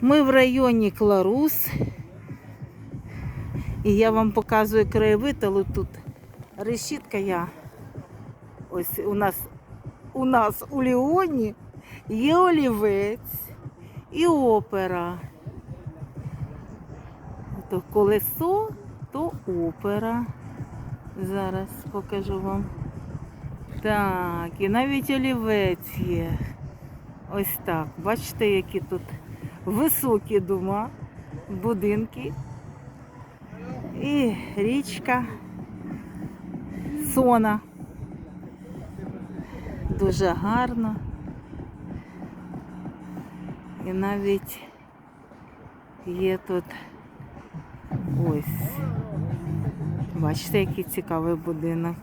Ми в районі Кларус. І я вам показую краєвид, тут решітка я. Ось у нас у нас у Ліоні є олівець і опера. То колесо, то опера. Зараз покажу вам. Так, і навіть олівець є. Ось так. Бачите, які тут високі дома, будинки. І річка Сона. Дуже гарно. І навіть є тут ось. Бачите, який цікавий будинок.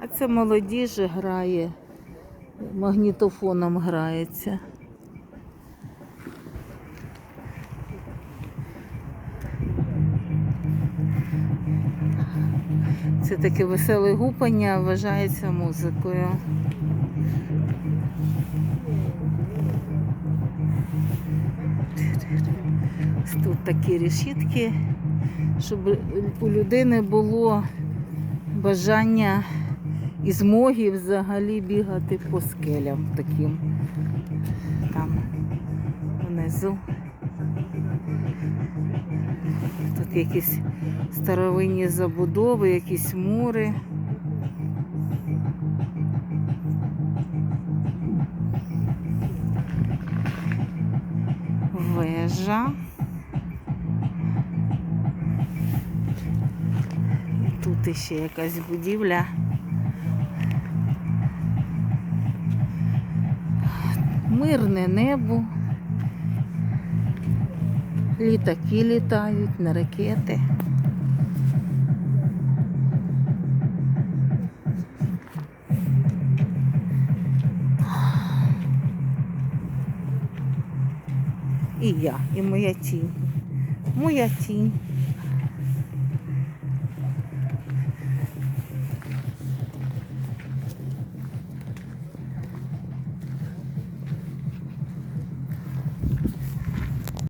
А це молодіж грає, магнітофоном грається. Це таке веселе гупання вважається музикою. Тут такі решітки, щоб у людини було бажання і змоги взагалі бігати по скелям таким. Там внизу. Тут якісь старовинні забудови, якісь мури. Вежа. Тут іще якась будівля. Мирне небо. Літаки літають на ракети. І я, і моя тінь. Моя тінь.